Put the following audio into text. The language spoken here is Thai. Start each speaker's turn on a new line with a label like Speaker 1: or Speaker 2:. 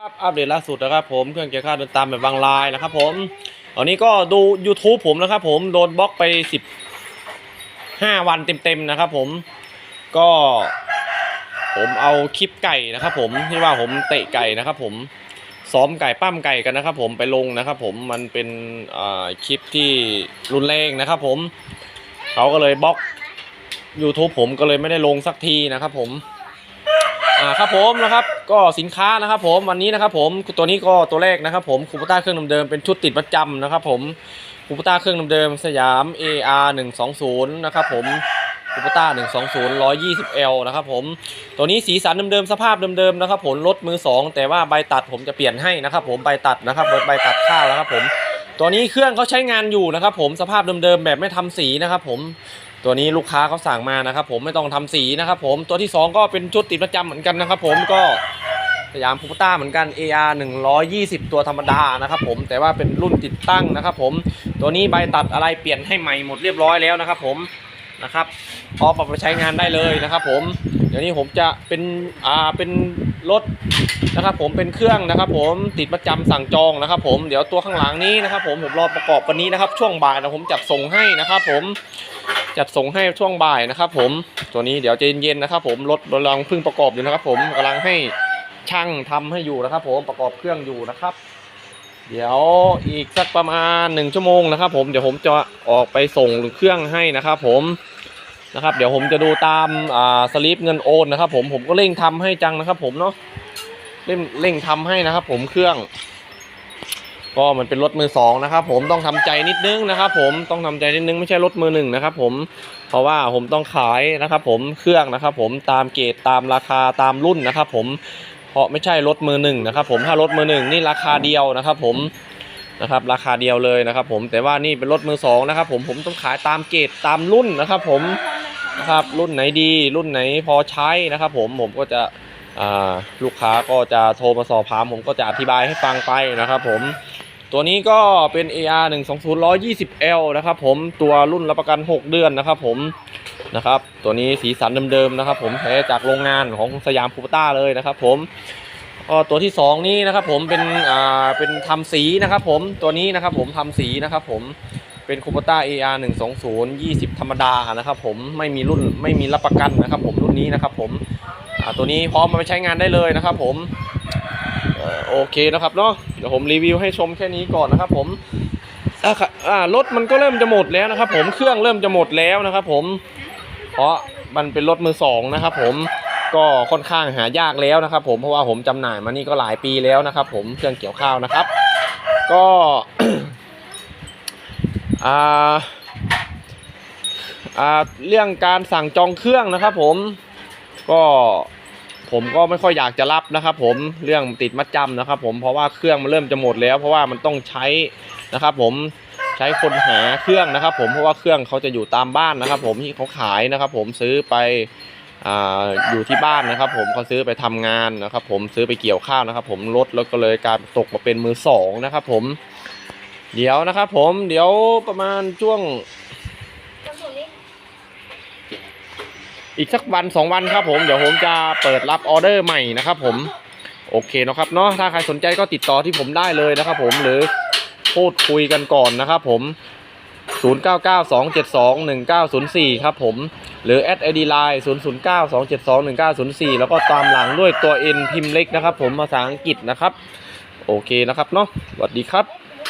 Speaker 1: ครับอัปเดตล่าสุดนะครับผมเครื่องเกียร์ค่าเดินตามแบบบางลายนะครับผมตอนนี้ก็ดู YouTube ผมนะครับผมโดนบล็อกไป 15 วันเต็มๆนะครับผมก็ผมเอาคลิปไก่นะครับผมที่ว่าผมเตะไก่นะครับผมซ้อมไก่ปั้มไก่กันนะครับผมไปลงนะครับผมมันเป็นคลิปที่รุนแรงนะครับผมเขาก็เลยบล็อก YouTube ผมก็เลยไม่ได้ลงสักทีนะครับผม อ่าครับผมนะครับก็สินค้านะครับผมวันนี้นะครับผมตัวนี้ก็ตัวแรกนะครับผมคูปต้าเครื่องเดิมๆเป็นชุดติดประจำนะครับผมคูปต้าเครื่องเดิมๆสยาม AR 120นะครับผมคูปต้า120 120L นะครับผมตัวนี้สีสันเดิมๆสภาพเดิมๆนะครับผมรถมือ 2 แต่ว่าใบตัดผมจะเปลี่ยนให้นะครับผมใบตัดนะครับใบตัดข้าวนะครับผมตัวนี้เครื่องเขาใช้งานอยู่นะครับผมสภาพเดิมๆแบบไม่ทำสีนะครับผม ตัวนี้ลูกค้าเขาสั่งมานะครับผมไม่ต้องทำสีนะครับผมตัวที่ 2 ก็เป็นชุดติดประจำเหมือนกันนะครับผมก็สยามพูต้าเหมือนกัน AR 120 ตัวธรรมดานะครับผมแต่ว่าเป็นรุ่นติดตั้งนะครับผมตัวนี้ใบตัดอะไรเปลี่ยนให้ใหม่หมดเรียบร้อยแล้วนะครับผมนะครับพร้อมเอาไปใช้งานได้เลยนะครับผมเดี๋ยวนี้ผมจะเป็นอ่าเป็น รถนะครับผมเป็นเครื่องนะครับ ผมติดประจำสั่งจองนะครับ ผมเดี๋ยวตัวข้างหลังนี้นะครับ ผมผมรอประกอบวันนี้นะครับ ช่วงบ่ายนะผมจัดส่งให้นะครับ ผมจัดส่งให้ช่วงบ่ายนะครับ ผมตัวนี้เดี๋ยวจะเย็นๆนะครับ ผมรถกำลังเพิ่งประกอบอยู่นะครับ ผมกำลังให้ช่างทำให้อยู่นะครับ ผมประกอบเครื่องอยู่นะครับ เดี๋ยวอีกสักประมาณหนึ่งชั่วโมงนะครับ ผมเดี๋ยวผมจะออกไปส่งเครื่องให้นะครับ ผม นะครับเดี๋ยวผมจะดูตามอ่าสลิปเงินโอนนะครับ ผมผมก็เร่งทำให้จังนะครับ ผมเนาะเร่งเร่งทำให้นะครับ ผมเครื่อง ก็มันเป็นรถมือสองนะครับ ผมต้องทำใจนิดนึงนะครับ ผมต้องทำใจนิดนึงไม่ใช่รถมือหนึ่งนะครับ ผมเพราะว่าผมต้องขายนะครับ ผมเครื่องนะครับ ผมตามเกรดตามราคาตามรุ่นนะครับ ผมเพราะไม่ใช่รถมือหนึ่งนะครับ ผมถ้ารถมือหนึ่งนี่ราคาเดียวนะครับ ผมนะครับราคาเดียวเลยนะครับ ผมแต่ว่านี่เป็นรถมือสองนะครับ ผมผมต้องขายตามเกรดตามรุ่นนะครับ ผม นะครับ รุ่นไหนดีรุ่นไหนพอใช้นะครับ ผมผมก็จะลูกค้าก็จะโทรมาสอบถามผมก็จะอธิบายให้ฟังไปนะครับ ผมตัวนี้ก็เป็น AR 1 2 0 120L นะครับ ผมตัวรุ่นรับประกัน 6 เดือนนะครับ ผมนะครับ ตัวนี้สีสันเดิมๆนะครับ ผมแท้จากโรงงานของสยามพูปต้าเลยนะครับ ผมก็ตัวที่ 2 นี้นะครับ ผมเป็นอ่าเป็นทำสีนะครับ ผมตัวนี้นะครับ ผมทำสีนะครับ ผม เป็นคูปต้า AR 1 2 0 20 ธรรมดานะครับผมไม่มีรุ่นไม่มีรับประกันนะครับ ผมรุ่นนี้นะครับ ผมตัวนี้พร้อมมาไปใช้งานได้เลยนะครับ ผมออโอเคนะครับเนาะเดี๋ยวผมรีวิวให้ชมแค่นี้ก่อนนะครับ ผมรถมันก็เริ่มจะหมดแล้วนะครับ ผมเครื่องเริ่มจะหมดแล้วนะครับ ผมเพราะมันเป็นรถมือสองนะครับ ผมก็ค่อนข้างหายากแล้วนะครับ ผมเพราะว่าผมจำหน่ายมานี่ก็หลายปีแล้วนะครับ ผมเครื่องเกี่ยวข้าวนะครับ ก็ อ่าอ่าเรื่องการสั่งจองเครื่องนะครับผมก็ผมก็ไม่ค่อยอยากจะรับนะครับ ผมเรื่องติดมัดจำนะครับ ผมเพราะว่าเครื่องมันเริ่มจะหมดแล้ว เพราะว่ามันต้องใช้นะครับ ผมใช้คนหาเครื่องนะครับ ผมเพราะว่าเครื่องเขาจะอยู่ตามบ้านนะครับ ผมที่เขาขายนะครับ ผมซื้อไปอยู่ที่บ้านนะครับ ผมเขาซื้อไปทำงานนะครับ ผมซื้อไปเกี่ยวข้าวนะครับ ผมลดแล้วก็เลยการตกมาเป็นมือสองนะครับ ผม เดี๋ยวนะครับผมเดี๋ยวประมาณช่วง อีกสักวันสองวันครับผมเดี๋ยวผมจะเปิดรับออเดอร์ใหม่นะครับผมโอเคเนาะครับเนาะถ้าใครสนใจก็ติดต่อที่ผมได้เลยนะครับผมหรือพูดคุยกันก่อนนะครับผม 0992721904 ครับผม หรือ at id line 0092721904แล้วก็ตามหลังด้วยตัว N พิมพ์เล็กนะครับผมภาษาอังกฤษนะครับ โอเคนะครับเนาะสวัสดีครับ